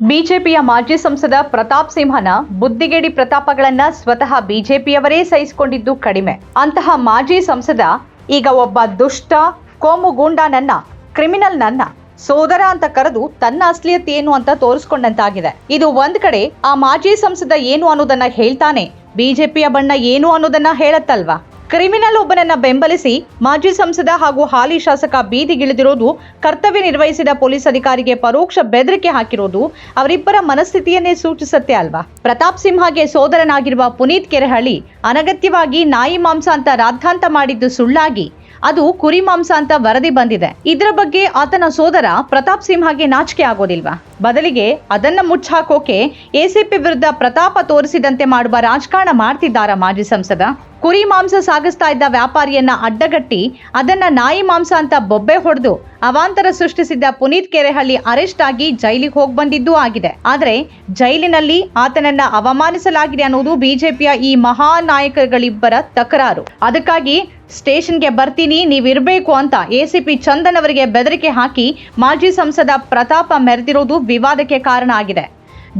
ಬಿಜೆಪಿಯ ಮಾಜಿ ಸಂಸದ ಪ್ರತಾಪ್ ಸಿಂಹನ ಬುದ್ಧಿಗೇಡಿ ಪ್ರತಾಪಗಳನ್ನ ಸ್ವತಃ ಬಿಜೆಪಿಯವರೇ ಸಹಿಸಿಕೊಂಡಿದ್ದು ಕಡಿಮೆ. ಅಂತಹ ಮಾಜಿ ಸಂಸದ ಈಗ ಒಬ್ಬ ದುಷ್ಟ, ಕೋಮು ಕ್ರಿಮಿನಲ್ ನನ್ನ, ಸೋದರ ಅಂತ ಕರೆದು ತನ್ನ ಅಸ್ಲಿಯತ್ ಏನು ಅಂತ ತೋರಿಸ್ಕೊಂಡಂತಾಗಿದೆ. ಇದು ಒಂದ್ ಕಡೆ ಆ ಮಾಜಿ ಸಂಸದ ಏನು ಅನ್ನೋದನ್ನ ಹೇಳ್ತಾನೆ, ಬಿಜೆಪಿಯ ಬಣ್ಣ ಏನು ಅನ್ನೋದನ್ನ ಹೇಳತ್ತಲ್ವಾ? ಕ್ರಿಮಿನಲ್ ಒಬ್ಬನನ್ನ ಬೆಂಬಲಿಸಿ ಮಾಜಿ ಸಂಸದ ಹಾಗೂ ಹಾಲಿ ಶಾಸಕ ಬೀದಿಗಿಳಿದಿರೋದು ಕರ್ತವ್ಯ ನಿರ್ವಹಿಸಿದ ಪೊಲೀಸ್ ಅಧಿಕಾರಿಗೆ ಪರೋಕ್ಷ ಬೆದರಿಕೆ ಹಾಕಿರೋದು ಅವರಿಬ್ಬರ ಮನಸ್ಥಿತಿಯನ್ನೇ ಸೂಚಿಸುತ್ತೆ ಅಲ್ವಾ? ಪ್ರತಾಪ್ ಸಿಂಹಗೆ ಸೋದರನಾಗಿರುವ ಪುನೀತ್ ಕೆರೆಹಳ್ಳಿ ಅನಗತ್ಯವಾಗಿ ನಾಯಿ ಮಾಂಸ ಅಂತ ರಾದ್ಧಾಂತ ಮಾಡಿದ್ದು ಸುಳ್ಳಾಗಿ ಅದು ಕುರಿ ಮಾಂಸ ಅಂತ ವರದಿ ಬಂದಿದೆ. ಇದರ ಬಗ್ಗೆ ಆತನ ಸೋದರ ಪ್ರತಾಪ್ ಸಿಂಹಗೆ ನಾಚಿಕೆ ಆಗೋದಿಲ್ವಾ? ಬದಲಿಗೆ ಅದನ್ನ ಮುಚ್ಚಾಕೋಕೆ ಎಸಿಪಿ ವಿರುದ್ಧ ಪ್ರತಾಪ ತೋರಿಸಿದಂತೆ ಮಾಡುವ ರಾಜಕಾರಣ ಮಾಡ್ತಿದ್ದಾರ ಮಾಜಿ ಸಂಸದ? ಕುರಿ ಮಾಂಸ ಸಾಗಿಸ್ತಾ ಇದ್ದ ವ್ಯಾಪಾರಿಯನ್ನ ಅಡ್ಡಗಟ್ಟಿ ಅದನ್ನ ನಾಯಿ ಮಾಂಸ ಅಂತ ಬೊಬ್ಬೆ ಹೊಡೆದು ಅವಾಂತರ ಸೃಷ್ಟಿಸಿದ್ದ ಪುನೀತ್ ಕೆರೆಹಳ್ಳಿ ಅರೆಸ್ಟ್ ಆಗಿ ಜೈಲಿಗೆ ಹೋಗಿ ಬಂದಿದ್ದೂ ಆಗಿದೆ. ಆದರೆ ಜೈಲಿನಲ್ಲಿ ಆತನನ್ನ ಅವಮಾನಿಸಲಾಗಿದೆ ಅನ್ನೋದು ಬಿಜೆಪಿಯ ಈ ಮಹಾ ನಾಯಕರುಗಳಿಬ್ಬರ ತಕರಾರು. ಅದಕ್ಕಾಗಿ ಸ್ಟೇಷನ್ಗೆ ಬರ್ತೀನಿ, ನೀವಿರಬೇಕು ಅಂತ ಎಸಿಪಿ ಚಂದನ್ ಅವರಿಗೆ ಬೆದರಿಕೆ ಹಾಕಿ ಮಾಜಿ ಸಂಸದ ಪ್ರತಾಪ ಮೆರೆದಿರೋದು ವಿವಾದಕ್ಕೆ ಕಾರಣ ಆಗಿದೆ.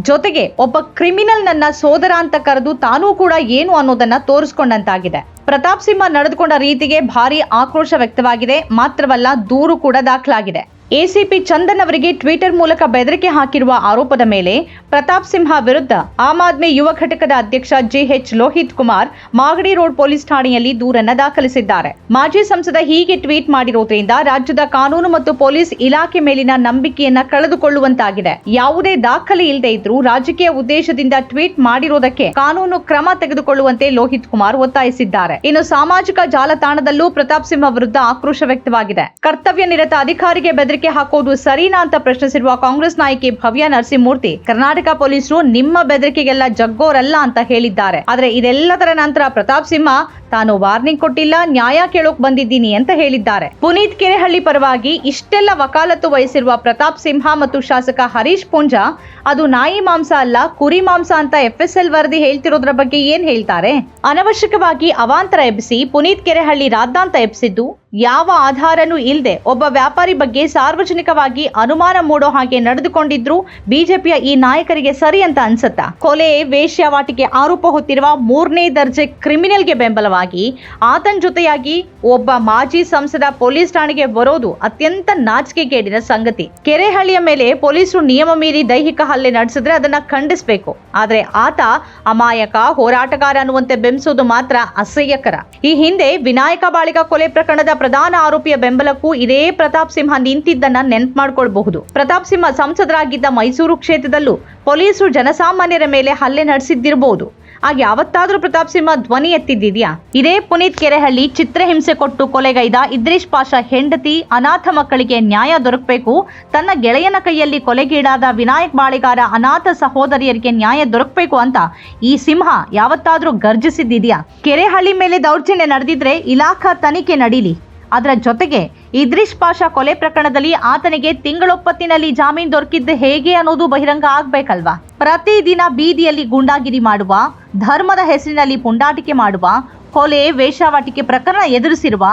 ಜೊತೆಗೆ ಒಬ್ಬ ಕ್ರಿಮಿನಲ್ ನನ್ನ ಸೋದರ ಅಂತ ಕರೆದು ತಾನೂ ಕೂಡ ಏನು ಅನ್ನೋದನ್ನ ತೋರಿಸ್ಕೊಂಡಂತಾಗಿದೆ. ಪ್ರತಾಪ್ ಸಿಂಹ ನಡೆದುಕೊಂಡ ರೀತಿಗೆ ಭಾರಿ ಆಕ್ರೋಶ ವ್ಯಕ್ತವಾಗಿದೆ, ಮಾತ್ರವಲ್ಲ ದೂರು ಕೂಡ ದಾಖಲಾಗಿದೆ. ಎಸಿಪಿ ಚಂದನ್ ಅವರಿಗೆ ಟ್ವಿಟರ್ ಮೂಲಕ ಬೆದರಿಕೆ ಹಾಕಿರುವ ಆರೋಪದ ಮೇಲೆ ಪ್ರತಾಪ್ ಸಿಂಹ ವಿರುದ್ಧ ಆಮ್ ಆದ್ಮಿ ಯುವ ಘಟಕದ ಅಧ್ಯಕ್ಷ GH Lohith Kumar Magadi road police ಠಾಣೆಯಲ್ಲಿ ದೂರನ್ನ ದಾಖಲಿಸಿದ್ದಾರೆ. ಮಾಜಿ ಸಂಸದ ಹೀಗೆ ಟ್ವೀಟ್ ಮಾಡಿರುವುದರಿಂದ ರಾಜ್ಯದ ಕಾನೂನು ಮತ್ತು ಪೊಲೀಸ್ ಇಲಾಖೆ ಮೇಲಿನ ನಂಬಿಕೆಯನ್ನ ಕಳೆದುಕೊಳ್ಳುವಂತಾಗಿದೆ. ಯಾವುದೇ ದಾಖಲೆ ಇಲ್ಲದೆ ಇದ್ರೂ ರಾಜಕೀಯ ಉದ್ದೇಶದಿಂದ ಟ್ವೀಟ್ ಮಾಡಿರೋದಕ್ಕೆ ಕಾನೂನು ಕ್ರಮ ತೆಗೆದುಕೊಳ್ಳುವಂತೆ ಲೋಹಿತ್ ಕುಮಾರ್ ಒತ್ತಾಯಿಸಿದ್ದಾರೆ. ಇನ್ನು ಸಾಮಾಜಿಕ ಜಾಲತಾಣದಲ್ಲೂ ಪ್ರತಾಪ್ ಸಿಂಹ ವಿರುದ್ಧ ಆಕ್ರೋಶ ವ್ಯಕ್ತವಾಗಿದೆ. ಕರ್ತವ್ಯ ನಿರತ ಅಧಿಕಾರಿಗೆ ಬೆದರಿಕೆ ಹಾಕೋದು ಸರಿನಾ ಅಂತ ಪ್ರಶ್ನಿಸಿರುವ ಕಾಂಗ್ರೆಸ್ ನಾಯಕಿ ಭವ್ಯ ನರಸಿಂಹಮೂರ್ತಿ, ಕರ್ನಾಟಕ ಪೊಲೀಸರು ನಿಮ್ಮ ಬೆದರಿಕೆಗೆಲ್ಲ ಜಗ್ಗೋರಲ್ಲ ಅಂತ ಹೇಳಿದ್ದಾರೆ. ಆದ್ರೆ ಇದೆಲ್ಲದರ ನಂತರ ಪ್ರತಾಪ್ ಸಿಂಹ ತಾನು ವಾರ್ನಿಂಗ್ ಕೊಟ್ಟಿಲ್ಲ, ನ್ಯಾಯ ಕೇಳೋಕ್ ಬಂದಿದ್ದೀನಿ ಅಂತ ಹೇಳಿದ್ದಾರೆ. ಪುನೀತ್ ಕೆರೆಹಳ್ಳಿ ಪರವಾಗಿ ಇಷ್ಟೆಲ್ಲ ವಕಾಲತ್ತು ವಹಿಸಿರುವ ಪ್ರತಾಪ್ ಸಿಂಹ ಮತ್ತು ಶಾಸಕ ಹರೀಶ್ ಪೂಂಜಾ, ಅದು ನಾಯಿ ಮಾಂಸ ಅಲ್ಲ, ಕುರಿ ಮಾಂಸ ಅಂತ ಎಫ್ಎಸ್ಎಲ್ ವರದಿ ಹೇಳ್ತಿರೋದ್ರ ಬಗ್ಗೆ ಏನ್ ಹೇಳ್ತಾರೆ? ಅನವಶ್ಯಕವಾಗಿ ಅವಾಂತರ ಎಬ್ಬಿಸಿ ಪುನೀತ್ ಕೆರೆಹಳ್ಳಿ ರಾದ್ದಾಂತ ಎಬ್ಬಿಸಿದ್ದು, ಯಾವ ಆಧಾರನೂ ಇಲ್ಲದೆ ಒಬ್ಬ ವ್ಯಾಪಾರಿ ಬಗ್ಗೆ ಸಾರ್ವಜನಿಕವಾಗಿ ಅನುಮಾನ ಮೂಡೋ ಹಾಗೆ ನಡೆದುಕೊಂಡಿದ್ರು, ಬಿಜೆಪಿಯ ಈ ನಾಯಕರಿಗೆ ಸರಿ ಅಂತ ಅನ್ಸತ್ತಾ? ಕೊಲೆ, ವೇಶ್ಯಾವಾಟಿಕೆ ಆರೋಪ ಹೊತ್ತಿರುವ ಮೂರನೇ ದರ್ಜೆ ಕ್ರಿಮಿನಲ್ಗೆ ಬೆಂಬಲವಾಗಿ ಆತನ ಜೊತೆಯಾಗಿ ಒಬ್ಬ ಮಾಜಿ ಸಂಸದ ಪೊಲೀಸ್ ಠಾಣೆಗೆ ಬರೋದು ಅತ್ಯಂತ ನಾಚಿಕೆಗೇಡಿನ ಸಂಗತಿ. ಕೆರೆಹಳ್ಳಿಯ ಮೇಲೆ ಪೊಲೀಸರು ನಿಯಮ ಮೀರಿ ದೈಹಿಕ ಹಲ್ಲೆ ನಡೆಸಿದ್ರೆ ಅದನ್ನ ಖಂಡಿಸಬೇಕು. ಆದ್ರೆ ಆತ ಅಮಾಯಕ, ಹೋರಾಟಗಾರ ಅನ್ನುವಂತೆ ಬೆಂಬಿಸೋದು ಮಾತ್ರ ಅಸಹ್ಯಕರ. ಈ ಹಿಂದೆ ವಿನಾಯಕ ಬಾಳಿಕ ಕೊಲೆ ಪ್ರಕರಣದ ಪ್ರಧಾನ ಆರೋಪಿಯ ಬೆಂಬಲಕ್ಕೂ ಇದೇ ಪ್ರತಾಪ್ ಸಿಂಹ ನಿಂತಿದ್ದನ್ನ ನೆನ್ಪು ಮಾಡ್ಕೊಳ್ಬಹುದು. ಪ್ರತಾಪ್ ಸಿಂಹ ಸಂಸದರಾಗಿದ್ದ ಮೈಸೂರು ಕ್ಷೇತ್ರದಲ್ಲೂ ಪೊಲೀಸರು ಜನಸಾಮಾನ್ಯರ ಮೇಲೆ ಹಲ್ಲೆ ನಡೆಸಿದ್ದಿರಬಹುದು ಆಗ ಯಾವತ್ತಾದ್ರೂ ಪ್ರತಾಪ್ ಸಿಂಹ ಧ್ವನಿ ಎತ್ತಿದ್ದಿದ್ಯಾ? ಇದೇ ಪುನೀತ್ ಕೆರೆಹಳ್ಳಿ ಚಿತ್ರಹಿಂಸೆ ಕೊಟ್ಟು ಕೊಲೆಗೈದ ಇದ್ರೀಶ್ ಪಾಷಾ ಹೆಂಡತಿ, ಅನಾಥ ಮಕ್ಕಳಿಗೆ ನ್ಯಾಯ ದೊರಕಬೇಕು, ತನ್ನ ಗೆಳೆಯನ ಕೈಯಲ್ಲಿ ಕೊಲೆಗೀಡಾದ ವಿನಾಯಕ್ ಬಾಳಿಗಾರ ಅನಾಥ ಸಹೋದರಿಯರಿಗೆ ನ್ಯಾಯ ದೊರಕಬೇಕು ಅಂತ ಈ ಸಿಂಹ ಯಾವತ್ತಾದ್ರೂ ಗರ್ಜಿಸಿದ್ದಿದ್ಯಾ? ಕೆರೆಹಳ್ಳಿ ಮೇಲೆ ದೌರ್ಜನ್ಯ ನಡೆದಿದ್ರೆ ಇಲಾಖಾ ತನಿಖೆ ನಡೀಲಿ. ಅದರ ಜೊತೆಗೆ ಇದ್ರಿಶ್ ಪಾಷಾ ಕೊಲೆ ಪ್ರಕರಣದಲ್ಲಿ ಆತನಿಗೆ ತಿಂಗಳೊಪ್ಪತ್ತಿನಲ್ಲಿ ಜಾಮೀನು ದೊರಕಿದ್ದು ಹೇಗೆ ಅನ್ನೋದು ಬಹಿರಂಗ ಆಗ್ಬೇಕಲ್ವಾ? ಪ್ರತಿದಿನ ಬೀದಿಯಲ್ಲಿ ಗೂಂಡಾಗಿರಿ ಮಾಡುವ, ಧರ್ಮದ ಹೆಸರಿನಲ್ಲಿ ಪುಂಡಾಟಿಕೆ ಮಾಡುವ ಕೊಲೆ ವೇಶ್ಯಾವಾಟಿಕೆ ಪ್ರಕರಣ ಎದುರಿಸಿರುವ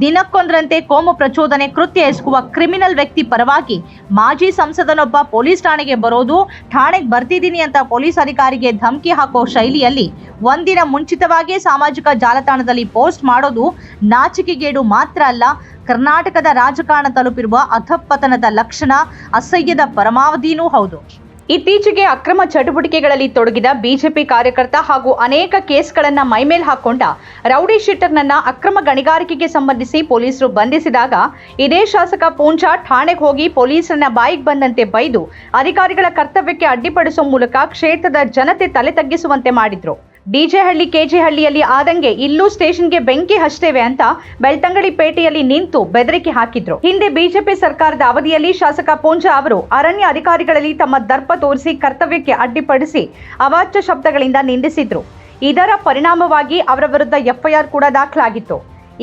ದಿನಕ್ಕೊಂದರಂತೆ ಕೋಮು ಪ್ರಚೋದನೆ ಕೃತ್ಯ ಎಸಗುವ ಕ್ರಿಮಿನಲ್ ವ್ಯಕ್ತಿ ಪರವಾಗಿ ಮಾಜಿ ಸಂಸದನೊಬ್ಬ ಪೊಲೀಸ್ ಠಾಣೆಗೆ ಬರೋದು, ಠಾಣೆಗೆ ಬರ್ತಿದ್ದೀನಿ ಅಂತ ಪೊಲೀಸ್ ಅಧಿಕಾರಿಗೆ ಧಮಕಿ ಹಾಕೋ ಶೈಲಿಯಲ್ಲಿ ಒಂದಿನ ಮುಂಚಿತವಾಗಿಯೇ ಸಾಮಾಜಿಕ ಜಾಲತಾಣದಲ್ಲಿ ಪೋಸ್ಟ್ ಮಾಡೋದು ನಾಚಿಕೆಗೇಡು ಮಾತ್ರ ಅಲ್ಲ, ಕರ್ನಾಟಕದ ರಾಜಕಾರಣ ತಲುಪಿರುವ ಅಧಪತನದ ಲಕ್ಷಣ, ಅಸಹ್ಯದ ಪರಮಾವಧಿನೂ ಹೌದು. ಇತ್ತೀಚೆಗೆ ಅಕ್ರಮ ಚಟುವಟಿಕೆಗಳಲ್ಲಿ ತೊಡಗಿದ ಬಿಜೆಪಿ ಕಾರ್ಯಕರ್ತ ಹಾಗೂ ಅನೇಕ ಕೇಸ್ಗಳನ್ನ ಮೈಮೇಲ್ ಹಾಕೊಂಡ ರೌಡಿ ಶೀಟರ್ನನ್ನ ಅಕ್ರಮ ಗಣಿಗಾರಿಕೆಗೆ ಸಂಬಂಧಿಸಿ ಪೊಲೀಸರು ಬಂಧಿಸಿದಾಗ ಇದೇ ಶಾಸಕ ಪೂಂಜಾ ಠಾಣೆಗೆ ಹೋಗಿ ಪೊಲೀಸರನ್ನ ಬಾಯಿಗೆ ಬಂದಂತೆ ಬೈದು ಅಧಿಕಾರಿಗಳ ಕರ್ತವ್ಯಕ್ಕೆ ಅಡ್ಡಿಪಡಿಸುವ ಮೂಲಕ ಕ್ಷೇತ್ರದ ಜನತೆ ತಲೆ ತಗ್ಗಿಸುವಂತೆ ಮಾಡಿದ್ರು. ಡಿಜೆಹಳ್ಳಿ, ಕೆಜೆಹಳ್ಳಿಯಲ್ಲಿ ಆದಂಗೆ ಇಲ್ಲೂ ಸ್ಟೇಷನ್ಗೆ ಬೆಂಕಿ ಹಚ್ತೇವೆ ಅಂತ ಬೆಳ್ತಂಗಡಿ ಪೇಟೆಯಲ್ಲಿ ನಿಂತು ಬೆದರಿಕೆ ಹಾಕಿದ್ರು. ಹಿಂದೆ ಬಿಜೆಪಿ ಸರ್ಕಾರದ ಅವಧಿಯಲ್ಲಿ ಶಾಸಕ ಪೂಂಜಾ ಅವರು ಅರಣ್ಯ ಅಧಿಕಾರಿಗಳಲ್ಲಿ ತಮ್ಮ ದರ್ಪ ತೋರಿಸಿ ಕರ್ತವ್ಯಕ್ಕೆ ಅಡ್ಡಿಪಡಿಸಿ ಅವಾಚ್ಯ ಶಬ್ದಗಳಿಂದ ನಿಂದಿಸಿದ್ರು. ಇದರ ಪರಿಣಾಮವಾಗಿ ಅವರ ವಿರುದ್ಧ ಎಫ್ಐಆರ್ ಕೂಡ ದಾಖಲಾಗಿತ್ತು.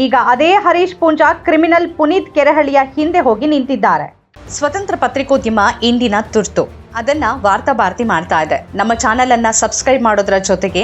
ಈಗ ಅದೇ ಹರೀಶ್ ಪೂಂಜಾ ಕ್ರಿಮಿನಲ್ ಪುನೀತ್ ಕೆರೆಹಳ್ಳಿಯ ಹಿಂದೆ ಹೋಗಿ ನಿಂತಿದ್ದಾರೆ. ಸ್ವತಂತ್ರ ಪತ್ರಿಕೋದ್ಯಮ ಇಂದಿನ ತುರ್ತು. ಅದನ್ನ ವಾರ್ತಾ ಭಾರತಿ ಮಾಡ್ತಾ ಇದೆ. ನಮ್ಮ ಚಾನೆಲ್ ಅನ್ನ ಸಬ್ಸ್ಕ್ರೈಬ್ ಮಾಡೋದ್ರ ಜೊತೆಗೆ